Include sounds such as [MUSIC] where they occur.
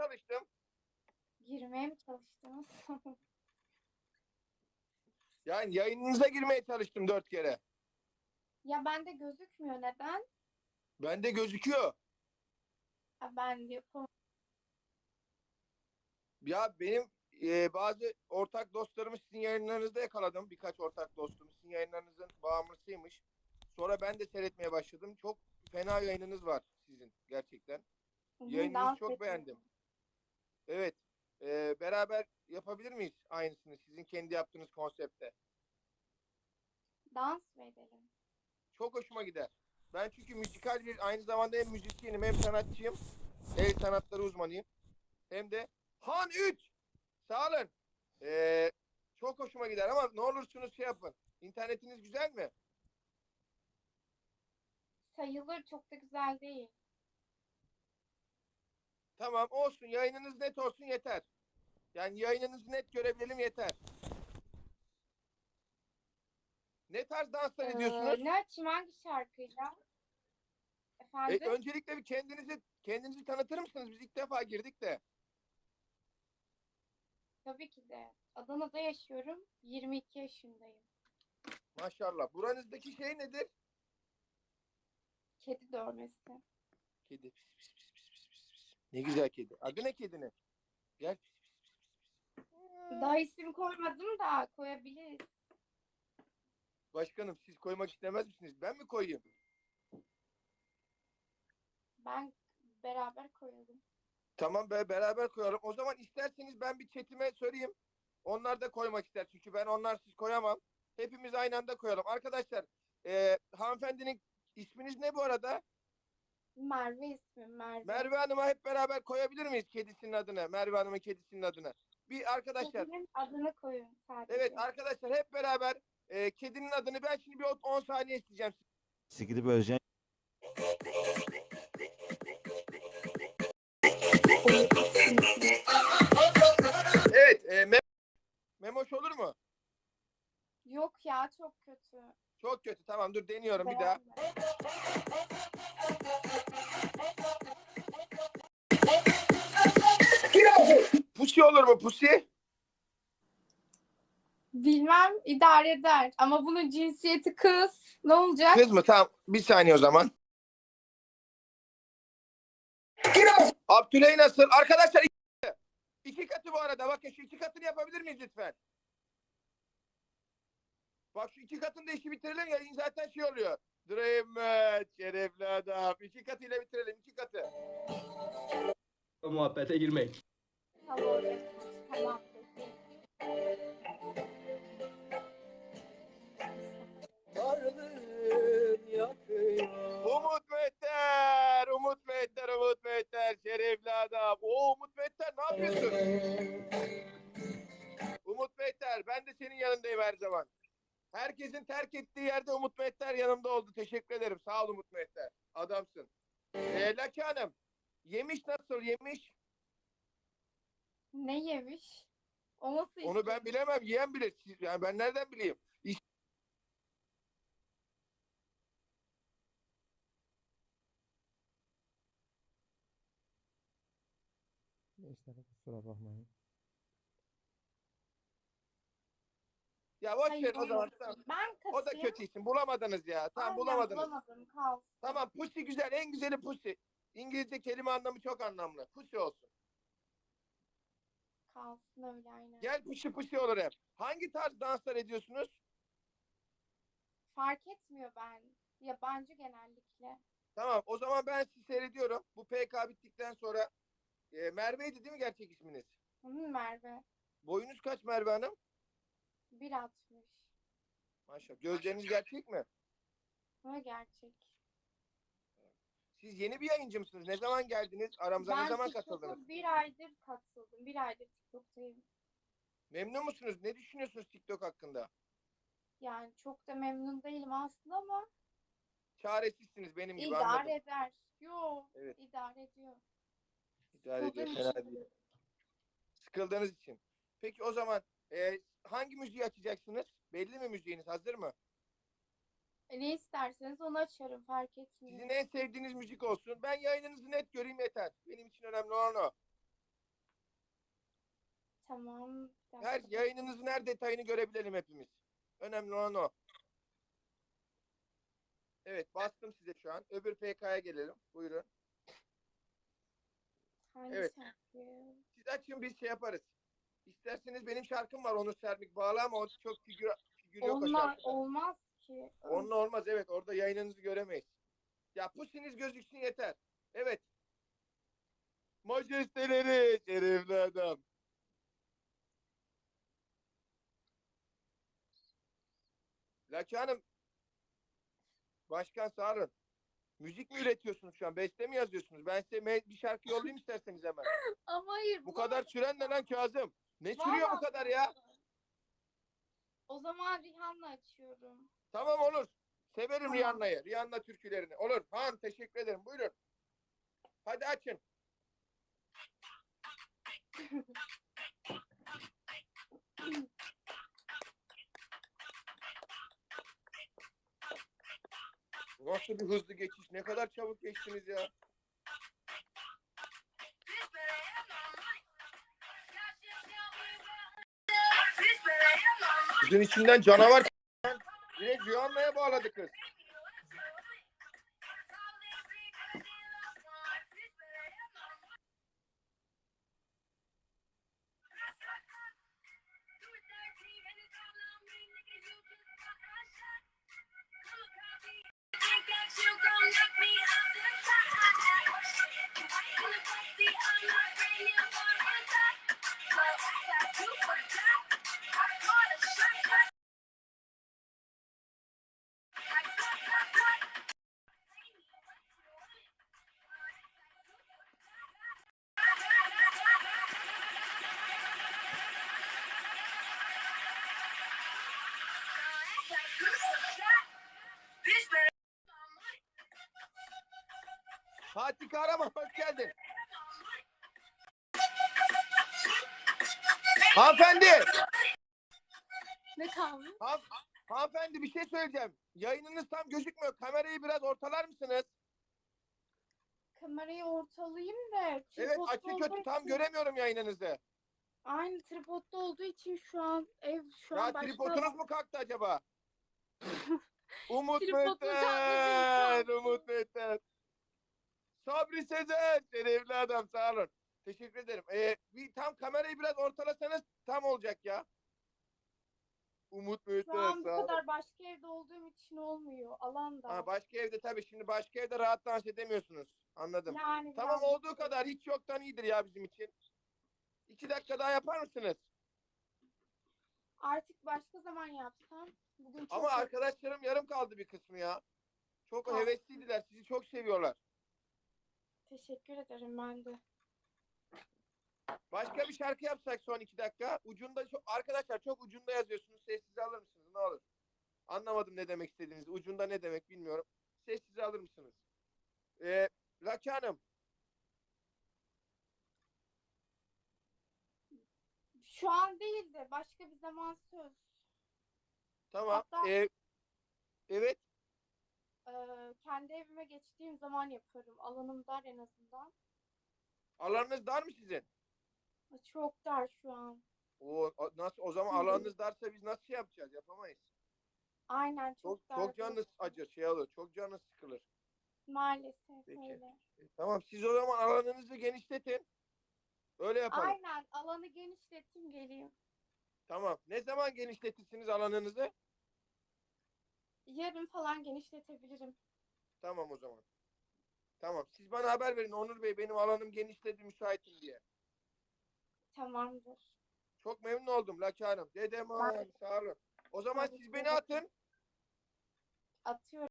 çalıştım. Girmeye mi çalıştınız? [LAUGHS] Yani yayınınıza girmeye çalıştım dört kere. ya bende gözükmüyor neden? Bende gözüküyor. Ha, ben yapamam. Ya benim e, bazı ortak dostlarımı sizin yayınlarınızda yakaladım. Birkaç ortak dostum sizin yayınlarınızın bağımlısıymış. Sonra ben de seyretmeye başladım. Çok fena yayınınız var sizin gerçekten. Yayınınızı dans çok beğendim. Evet. e, beraber yapabilir miyiz aynısını sizin kendi yaptığınız konsepte? Dans mı edelim? Çok hoşuma gider. Ben çünkü müzikal bir aynı zamanda hem müzisyenim hem sanatçıyım. El sanatları uzmanıyım. Hem de Han 3. Sağ olun. Ee, çok hoşuma gider ama ne olursunuz şey yapın. İnternetiniz güzel mi? Sayılır çok da güzel değil. Tamam olsun. Yayınınız net olsun yeter. Yani yayınınızı net görebilelim yeter. Ne tarz danslar Ee, ediyorsunuz? ne açayım hangi şarkıyla? E, Efendim? öncelikle bir kendinizi kendinizi tanıtır mısınız? Biz ilk defa girdik de. Tabii ki de. Adana'da yaşıyorum. 22 yaşındayım. Maşallah. Buranızdaki şey nedir? Kedi dövmesi. Kedi. Pis, pis, pis, pis, pis, pis, pis. Ne güzel kedi. Adı ne kedinin? Gel. Daha isim koymadım da koyabiliriz. Başkanım siz koymak istemez misiniz? Ben mi koyayım? Ben beraber koyalım. Tamam be beraber koyalım. O zaman isterseniz ben bir chatime söyleyeyim. Onlar da koymak ister. Çünkü ben onlarsız koyamam. Hepimiz aynı anda koyalım. Arkadaşlar e, hanımefendinin isminiz ne bu arada? Merve ismim Merve. Merve Hanım'a hep beraber koyabilir miyiz kedisinin adını? Merve Hanım'ın kedisinin adını. Bir arkadaşlar. Kedinin adını koyun sadece. Evet arkadaşlar hep beraber e, kedinin adını ben şimdi bir 10 saniye isteyeceğim. Sikidip öleceksin. Evet e, Mem- Memoş olur mu? Yok ya çok kötü. Çok kötü. Tamam dur deniyorum bir daha. Pusi olur mu pusi? Bilmem idare eder. Ama bunun cinsiyeti kız. Ne olacak? Kız mı? Tamam. Bir saniye o zaman. Abdüley nasıl? Arkadaşlar iki. İki katı bu arada. Bakın şu iki katını yapabilir miyiz lütfen? Bak şu iki katını da işi bitirelim ya. Zaten şey oluyor. Dream match. Şerefli adam. İki katıyla bitirelim. iki katı. o muhabbete girmek. Tamam. Tamam. Umut Mehter. Umut Mehter. Umut Mehter. Şerefli adam. Oo Umut Mehter ne yapıyorsun? Umut Mehter ben de senin yanındayım her zaman. Herkesin terk ettiği yerde Umut Mehter yanımda oldu. Teşekkür ederim. Sağ ol Umut Mehter. Adamsın. Ee, Laki Hanım. Yemiş nasıl yemiş? Ne yemiş? O nasıl Onu ben bilemem. Yiyen bilir. Siz- Yani ben nereden bileyim? İş- Gençler kusura bakmayın. Ya boş Hayır, ver o zaman. Tamam. Ben O da kasayım. kötü isim. Bulamadınız ya. Tamam Aynen, bulamadınız. Bulamadım kalsın. Tamam pussy güzel. En güzeli pussy. İngilizce kelime anlamı çok anlamlı. Pussy olsun. Kalsın öyle aynen. Gel pussy pussy olur hep. Hangi tarz danslar ediyorsunuz? Fark etmiyor ben. Yabancı genellikle. Tamam o zaman ben sizi seyrediyorum. Bu PK bittikten sonra e, Merve'ydi değil mi gerçek isminiz? Hı, Merve. Boyunuz kaç Merve Hanım? 1.60. Maşallah. Gözleriniz gerçek mi? Bu gerçek. Siz yeni bir yayıncı mısınız? Ne zaman geldiniz? Aramıza ne zaman TikTok'a katıldınız? bir aydır katıldım. Bir aydır TikTok'tayım. Memnun musunuz? Ne düşünüyorsunuz TikTok hakkında? Yani çok da memnun değilim aslında ama Çaresizsiniz benim gibi idare anladım. eder. Yo, Evet. idare ediyor. İdare ediyor. Sıkıldığım Fena için. değil. Sıkıldığınız için. Peki o zaman e, hangi müziği açacaksınız? Belli mi müziğiniz? Hazır mı? E, Ne isterseniz onu açarım fark etmiyor. Sizin en sevdiğiniz müzik olsun. Ben yayınınızı net göreyim yeter. Benim için önemli olan o. Tamam. bir Her yayınınızın her detayını görebilelim hepimiz. Önemli olan o. Evet bastım size şu an. Öbür PK'ya gelelim. Buyurun. Hangi evet. şarkı? Siz açın biz şey yaparız. İsterseniz benim şarkım var Onur Sermik bağlı ama o çok figür, figür yok o Onlar şarkıda. olmaz ki. Onunla olmaz evet orada yayınınızı göremeyiz. Ya pusiniz gözüksün yeter. Evet. Majesteleri şerefli adam. Laki Hanım. Başkan olun. Müzik mi üretiyorsunuz şu an? Beste mi yazıyorsunuz? Ben size me- bir şarkı yollayayım isterseniz hemen. [LAUGHS] Ama hayır. Bu kadar süren ne lan Kazım? Ne sürüyor bu kadar ya? O zaman Rihanna açıyorum. Tamam olur. Severim Tamam. Rihanna'yı. Rihanna türkülerini. Olur. Han teşekkür ederim. Buyurun. Hadi açın. Nasıl bir hızlı geçiş? Ne kadar çabuk geçtiniz ya. Kızın içinden canavar [LAUGHS] Direkt Rihanna'ya bağladı kız. Fatih Kahraman hoş geldin. Hanımefendi. Ne kalmış? Han, hanımefendi bir şey söyleyeceğim. Yayınınız tam gözükmüyor. Kamerayı biraz ortalar mısınız? Kamerayı ortalayayım da. Evet açı kötü tam göremiyorum yayınınızı. Aynı tripodda olduğu için şu an ev şu Ya an başka... tripodunuz mu kalktı acaba? Umut Tripodun Mehter. Umut Mehter. Sabri Sezer, şerefli adam sağ olun. Teşekkür ederim. Ee, bir tam kamerayı biraz ortalasanız tam olacak ya. Umut Mehter Şu an bu olun. kadar başka evde olduğum için olmuyor. Alanda. Ha, başka evde tabii şimdi başka evde rahat dans edemiyorsunuz. Anladım. yani Tamam biraz- olduğu kadar hiç yoktan iyidir ya bizim için. İki dakika daha yapar mısınız? Artık başka zaman yapsam. Bugün çok Ama arkadaşlarım yarım kaldı bir kısmı ya. Çok Tamam. hevesliydiler. Sizi çok seviyorlar. teşekkür ederim ben de. Başka bir şarkı yapsak son iki dakika. Ucunda çok arkadaşlar çok ucunda yazıyorsunuz. Sessize alır mısınız? Ne olur. Anlamadım ne demek istediğinizi. Ucunda ne demek bilmiyorum. Sessize alır mısınız? Ee, Laki Hanım. Şu an değil de başka bir zaman söz. Tamam. Hatta- Ee, evet. Ee, kendi evime geçtiğim zaman yaparım. Alanım dar en azından. Alanınız dar mı sizin? Çok dar şu an. O o- nasıl o zaman Hı hı. alanınız darsa biz nasıl şey yapacağız? Yapamayız. Aynen çok, Çok dar. çok canınız burası. acır, şey olur. Çok canınız sıkılır. Maalesef Peki. öyle. E, Tamam siz o zaman alanınızı genişletin. Öyle yapalım. Aynen alanı genişletim geleyim. Tamam. Ne zaman genişletirsiniz alanınızı? Yarın falan genişletebilirim. Tamam o zaman. Tamam. Siz bana haber verin Onur Bey benim alanım genişledi müsaitim diye. Tamamdır. Çok memnun oldum Laki Hanım. Dedem Ben- sağ olun. O zaman siz beni atın. Atıyorum.